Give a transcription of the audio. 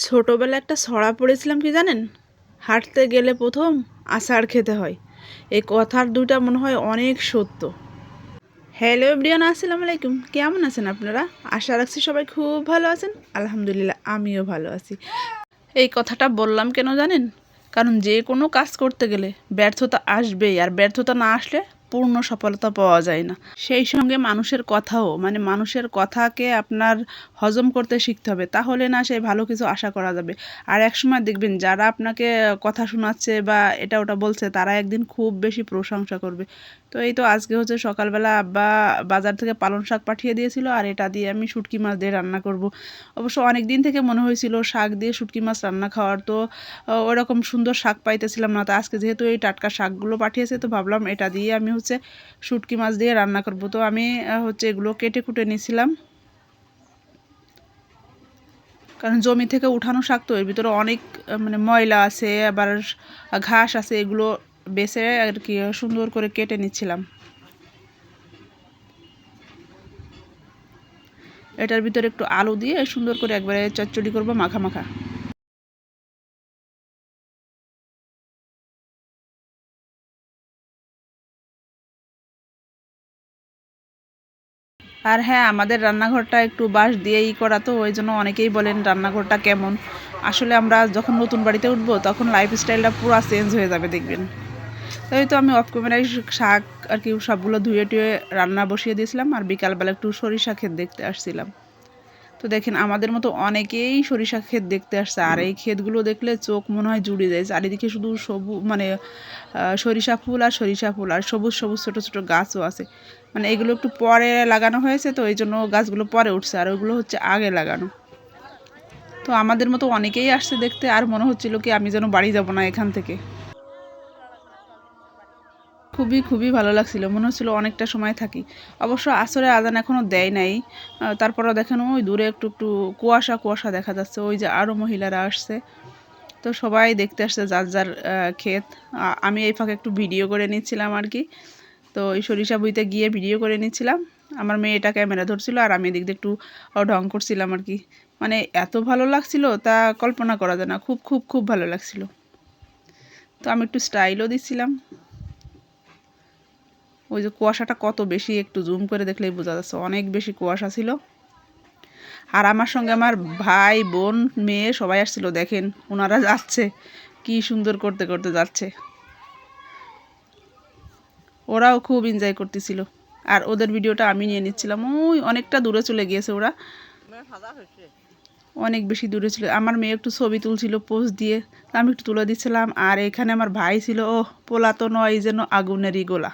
ছোটোবেলা একটা ছড়া পড়েছিলাম কি জানেন? হাঁটতে গেলে প্রথম আষাঢ় খেতে হয়। এই কথার দুটা মনে হয় অনেক সত্য। হ্যালো এভরিয়ান আসসালামু আলাইকুম। কেমন আছেন আপনারা? আশা রাখছি সবাই খুব ভালো আছেন। আলহামদুলিল্লাহ, আমিও ভালো আছি। এই কথাটা বললাম কেন জানেন? কারণ যে কোনো কাজ করতে গেলে ব্যর্থতা আসবেই। আর ব্যর্থতা না আসলে পূর্ণ সফলতা পাওয়া যায় না। সেই সঙ্গে মানুষের কথাও মানে মানুষের কথাকে আপনার হজম করতে শিখতে হবে। তাহলে না সে ভালো কিছু আশা করা যাবে। আর একসময় দেখবেন যারা আপনাকে কথা শোনাচ্ছে বা এটা ওটা বলছে, তারা একদিন খুব বেশি প্রশংসা করবে। তো এই তো আজকে হচ্ছে সকালবেলা আব্বা বাজার থেকে পালং শাক পাঠিয়ে দিয়েছিল আর এটা দিয়ে আমি শুটকি মাছ দিয়ে রান্না করব। অবশ্য অনেক দিন থেকে মনে হয়েছিল শাক দিয়ে শুটকি মাছ রান্না খাওয়ার, তো ওরকম সুন্দর শাক পাইতেছিলাম না। তো আজকে যেহেতু এই টাটকা শাকগুলো পাঠিয়েছে, তো ভাবলাম এটা দিয়ে আমি হচ্ছে শুটকি মাছ দিয়ে রান্না করব। তো আমি হচ্ছে এগুলো কেটে কুটে নিয়েছিলাম কারণ জমি থেকে উঠানো শাক তো, এর ভিতরে অনেক মানে ময়লা আছে, আবার ঘাস আছে, এগুলো বেছে আর কি সুন্দর করে কেটে নিচ্ছিলাম এটার ভিতরে একটু আলু দিয়ে সুন্দর করে একবারে চচ্চড়ি করব মাখা মাখা। আর হ্যাঁ আমাদের রান্নাঘরটা একটু বাঁশ দিয়েই করা তো, ওই জন্য অনেকেই বলেন রান্নাঘরটা কেমন। আসলে আমরা যখন নতুন বাড়িতে উঠবো, তখন লাইফস্টাইলটা পুরো চেঞ্জ হয়ে যাবে, দেখবেন। তাই তো আমি অফ ক্যামেরায় শাক আর কি সবগুলো ধুয়ে টুয়ে রান্না বসিয়ে দিয়েছিলাম, আর বিকালবেলা একটু সরিষা ক্ষেত দেখতে আসছিলাম। তো দেখেন আমাদের মতো অনেকেই সরিষা ক্ষেত দেখতে আসছে, আর এই ক্ষেতগুলো দেখলে চোখ মনে হয় জুড়ে যায়। চারিদিকে শুধু সবু মানে সরিষা ফুল আর সরিষা ফুল আর সবুজ সবুজ, ছোটো ছোটো গাছও আছে। মানে এগুলো একটু পরে লাগানো হয়েছে তো এই জন্য গাছগুলো পরে উঠছে, আর ওইগুলো হচ্ছে আগে লাগানো। তো আমাদের মতো অনেকেই আসছে দেখতে, আর মনে হচ্ছিল কি আমি যেন বাড়ি যাব না এখান থেকে। খুবই খুবই ভালো লাগছিল। মনে হচ্ছিল অনেকটা সময় থাকি। অবশ্য আসরে আজান এখনও দেয় নাই। তারপরেও দেখেন, ওই দূরে একটু একটু কুয়াশা কুয়াশা দেখা যাচ্ছে। ওই যে আরও মহিলারা আসছে। তো সবাই দেখতে আসছে যার যার ক্ষেত। আমি এই ফাঁকে একটু ভিডিও করে নিচ্ছিলাম আর কি। তো এই সরিষা বইতে গিয়ে ভিডিও করে নিচ্ছিলাম। আমার মেয়েটা ক্যামেরা ধরছিল আর আমি এদিক দিয়ে একটু ঢং করছিলাম আর কি। মানে এত ভালো লাগছিল তা কল্পনা করা যায় না। খুব খুব খুব ভালো লাগছিল। তো আমি একটু স্টাইলও দিচ্ছিলাম। ওই যে কুয়াশাটা কত বেশি একটু জুম করে দেখলেই বোঝা যাচ্ছে, অনেক বেশি কুয়াশা ছিল। আর আমার সঙ্গে আমার ভাই, বোন, মেয়ে সবাই আসছিল, দেখেন ওনারা যাচ্ছে, কি সুন্দর করতে করতে যাচ্ছে। ওরাও খুব এনজয় করতেছিল। আর ওদের ভিডিওটা আমি নিয়ে নিচ্ছিলাম, ওই অনেকটা দূরে চলে গিয়েছে ওরা। অনেক বেশি দূরে ছিল। আমার মেয়ে একটু ছবি তুলছিল পোস্ট দিয়ে আমি একটু তুলে দিচ্ছিলাম। আর এখানে আমার ভাই ছিল ও পোলা তো নয় যেন আগুনেরই গোলা।